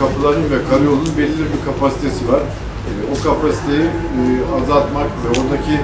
kapıların ve karayolunun belirli bir kapasitesi var. E, o kapasiteyi e, azaltmak ve oradaki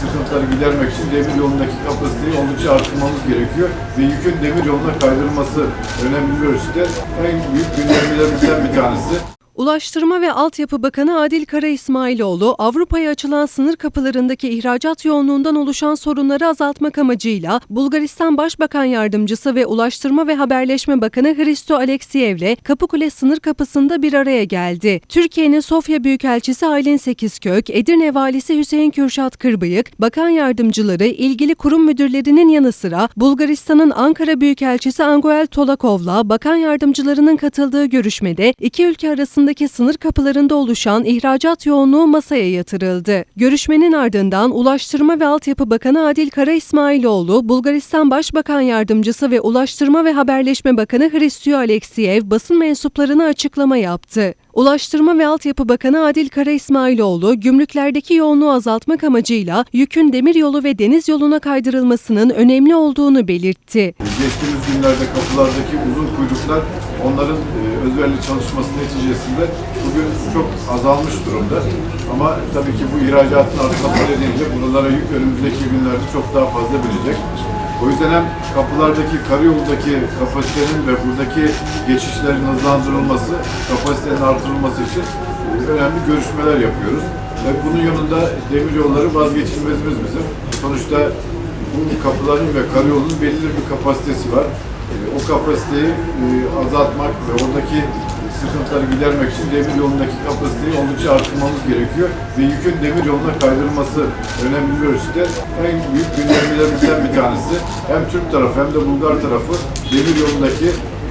sıkıntıları gidermek için demir yolundaki kapasiteyi oldukça artırmamız gerekiyor. Ve yükün demir yoluna kaydırılması önemli bir ölçüde en büyük gündemlerimizden bir tanesi. Ulaştırma ve Altyapı Bakanı Adil Kara İsmailoğlu, Avrupa'ya açılan sınır kapılarındaki ihracat yoğunluğundan oluşan sorunları azaltmak amacıyla Bulgaristan Başbakan Yardımcısı ve Ulaştırma ve Haberleşme Bakanı Hristo Aleksiyev'le Kapıkule sınır kapısında bir araya geldi. Türkiye'nin Sofya Büyükelçisi Aylin Sekizkök, Edirne Valisi Hüseyin Kürşat Kırbıyık, Bakan Yardımcıları, ilgili kurum müdürlerinin yanı sıra Bulgaristan'ın Ankara Büyükelçisi Anguel Tolakov'la Bakan Yardımcılarının katıldığı görüşmede iki ülke arasındaki sınır kapılarında oluşan ihracat yoğunluğu masaya yatırıldı. Görüşmenin ardından Ulaştırma ve Altyapı Bakanı Adil Kara İsmailoğlu, Bulgaristan Başbakan Yardımcısı ve Ulaştırma ve Haberleşme Bakanı Hristiyo Aleksiyev basın mensuplarına açıklama yaptı. Ulaştırma ve Altyapı Bakanı Adil Kara İsmailoğlu, gümrüklerdeki yoğunluğu azaltmak amacıyla yükün demiryolu ve deniz yoluna kaydırılmasının önemli olduğunu belirtti. Geçtiğimiz günlerde kapılardaki uzun kuyruklar onların e, özverili çalışması neticesinde bugün çok azalmış durumda. Ama tabii ki bu ihracatın artması nedeniyle buralara yük önümüzdeki günlerde çok daha fazla binecek. O yüzden hem kapılardaki karayolundaki kapasitenin ve buradaki geçişlerin hızlandırılması, kapasitenin artırılması için e, önemli görüşmeler yapıyoruz. Ve bunun yanında demir yolları vazgeçilmezimiz bizim. Sonuçta bu kapıların ve karayolunun belirli bir kapasitesi var. E, O kapasiteyi e, azaltmak ve oradaki sıkıntıları gidermek için demir yolundaki kapasiteyi oldukça artırmamız gerekiyor. Ve yükün demir yoluna kaydırılması önemli bir ölçüde en büyük gündemlerimizden bir tanesi. Hem Türk tarafı hem de Bulgar tarafı demir yolundaki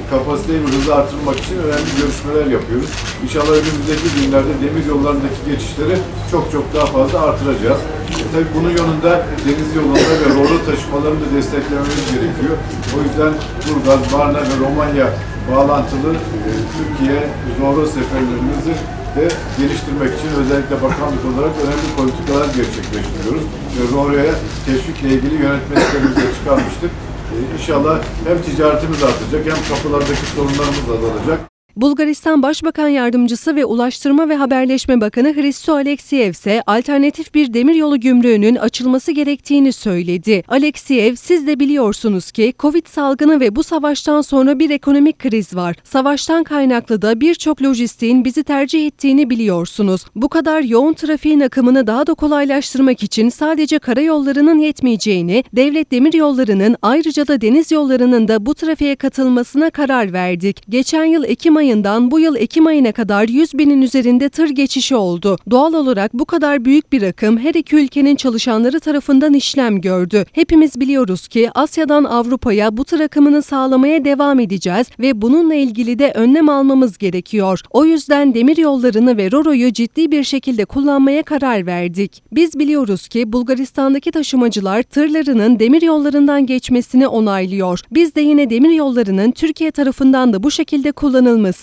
kapasiteyi ve hızı artırmak için önemli görüşmeler yapıyoruz. İnşallah önümüzdeki günlerde demir yollarındaki geçişleri çok çok daha fazla artıracağız. E, tabii bunun yanında deniz yolunda ve rolo taşımalarını da desteklememiz gerekiyor. O yüzden Burgaz, Varna ve Romanya bağlantılı e, Türkiye rolo seferlerimizi de geliştirmek için özellikle bakanlık olarak önemli politikalar gerçekleştiriyoruz. Ve RORO'ya teşvikle ilgili yönetmeliklerimizi de çıkarmıştık. E, İnşallah hem ticaretimiz artacak hem kapılardaki sorunlarımız azalacak. Bulgaristan Başbakan Yardımcısı ve Ulaştırma ve Haberleşme Bakanı Hristo Aleksiyev ise alternatif bir demiryolu gümrüğünün açılması gerektiğini söyledi. Aleksiyev, siz de biliyorsunuz ki Covid salgını ve bu savaştan sonra bir ekonomik kriz var. Savaştan kaynaklı da birçok lojistiğin bizi tercih ettiğini biliyorsunuz. Bu kadar yoğun trafiğin akımını daha da kolaylaştırmak için sadece karayollarının yetmeyeceğini, devlet demiryollarının ayrıca da deniz yollarının da bu trafiğe katılmasına karar verdik. Geçen yıl Ekim ayından bu yıl Ekim ayına kadar 100 binin üzerinde tır geçişi oldu. Doğal olarak bu kadar büyük bir akım her iki ülkenin çalışanları tarafından işlem gördü. Hepimiz biliyoruz ki Asya'dan Avrupa'ya bu tır akımını sağlamaya devam edeceğiz ve bununla ilgili de önlem almamız gerekiyor. O yüzden demir yollarını ve Roro'yu ciddi bir şekilde kullanmaya karar verdik. Biz biliyoruz ki Bulgaristan'daki taşımacılar tırlarının demir yollarından geçmesini onaylıyor. Biz de yine demir yollarının Türkiye tarafından da bu şekilde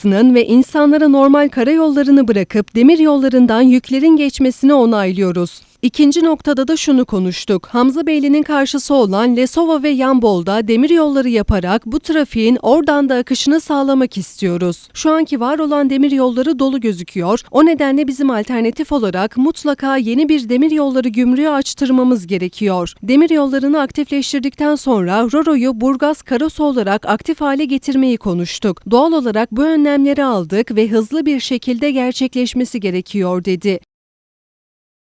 kullanılmasının ve insanlara normal karayollarını bırakıp demir yollarından yüklerin geçmesini onaylıyoruz. İkinci noktada da şunu konuştuk. Hamza Beyli'nin karşısı olan Lesova ve Yambol'da demir yolları yaparak bu trafiğin oradan da akışını sağlamak istiyoruz. Şu anki var olan demir yolları dolu gözüküyor. O nedenle bizim alternatif olarak mutlaka yeni bir demir yolları gümrüğü açtırmamız gerekiyor. Demir yollarını aktifleştirdikten sonra Roro'yu Burgaz Karosu olarak aktif hale getirmeyi konuştuk. Doğal olarak bu önlemleri aldık ve hızlı bir şekilde gerçekleşmesi gerekiyor dedi.